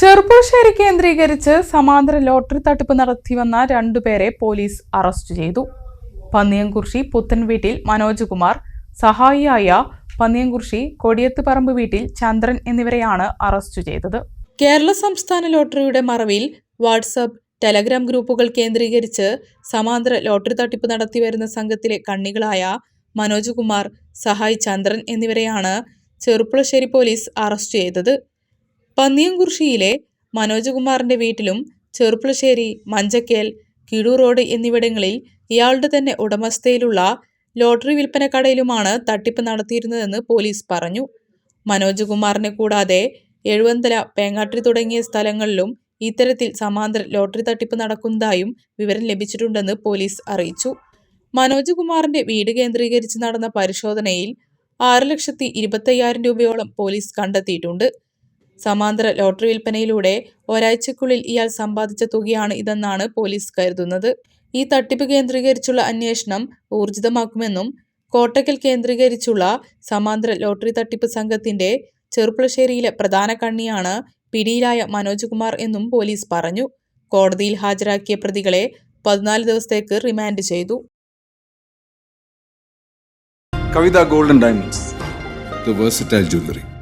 ചെറുപ്പുളശ്ശേരി കേന്ദ്രീകരിച്ച് സമാന്തര ലോട്ടറി തട്ടിപ്പ് നടത്തിവന്ന രണ്ടുപേരെ പോലീസ് അറസ്റ്റ് ചെയ്തു. പന്നിയംകുറിശി പുത്തൻ വീട്ടിൽ മനോജ് കുമാർ സഹായിയായ പന്നിയംകുറിശി കൊടിയത്ത് പറമ്പ് വീട്ടിൽ ചന്ദ്രൻ എന്നിവരെയാണ് അറസ്റ്റ് ചെയ്തത്. കേരള സംസ്ഥാന ലോട്ടറിയുടെ മറവിൽ വാട്സപ്പ് ടെലഗ്രാം ഗ്രൂപ്പുകൾ കേന്ദ്രീകരിച്ച് സമാന്തര ലോട്ടറി തട്ടിപ്പ് നടത്തിവരുന്ന സംഘത്തിലെ കണ്ണികളായ മനോജ് കുമാർ സഹായ് ചന്ദ്രൻ എന്നിവരെയാണ് ചെറുപ്പുളശ്ശേരി പോലീസ് അറസ്റ്റ് ചെയ്തത്. പന്നിയംകുറിശിയിലെ മനോജകുമാറിന്റെ വീട്ടിലും ചെറുപ്പുളശ്ശേരി മഞ്ചക്കേൽ കിടു റോഡ് എന്നിവിടങ്ങളിൽ ഇയാളുടെ തന്നെ ഉടമസ്ഥയിലുള്ള ലോട്ടറി വിൽപ്പന കടയിലുമാണ് തട്ടിപ്പ് നടത്തിയിരുന്നതെന്ന് പോലീസ് പറഞ്ഞു. മനോജകുമാറിനെ കൂടാതെ എഴുവന്തല പേങ്ങാട്ടി തുടങ്ങിയ സ്ഥലങ്ങളിലും ഇത്തരത്തിൽ സമാന്തര ലോട്ടറി തട്ടിപ്പ് നടക്കുന്നതായും വിവരം ലഭിച്ചിട്ടുണ്ടെന്ന് പോലീസ് അറിയിച്ചു. മനോജ്കുമാറിന്റെ വീട് കേന്ദ്രീകരിച്ച് നടന്ന പരിശോധനയിൽ ആറ് ലക്ഷത്തി ഇരുപത്തയ്യായിരം രൂപയോളം പോലീസ് കണ്ടെത്തിയിട്ടുണ്ട്. സമാന്തര ലോട്ടറി വിൽപ്പനയിലൂടെ ഒരാഴ്ചക്കുള്ളിൽ ഇയാൾ സമ്പാദിച്ച തുകയാണ് ഇതെന്നാണ് പോലീസ് കരുതുന്നത്. ഈ തട്ടിപ്പ് കേന്ദ്രീകരിച്ചുള്ള അന്വേഷണം ഊർജിതമാക്കുമെന്നും കോട്ടക്കൽ കേന്ദ്രീകരിച്ചുള്ള സമാന്തര ലോട്ടറി തട്ടിപ്പ് സംഘത്തിന്റെ ചെറുപ്പുളശ്ശേരിയിലെ പ്രധാന കണ്ണിയാണ് പിടിയിലായ മനോജ് കുമാർ എന്നും പോലീസ് പറഞ്ഞു. കോടതിയിൽ ഹാജരാക്കിയ പ്രതികളെ പതിനാല് ദിവസത്തേക്ക് റിമാൻഡ് ചെയ്തു. Kavitha golden diamonds. jewelry.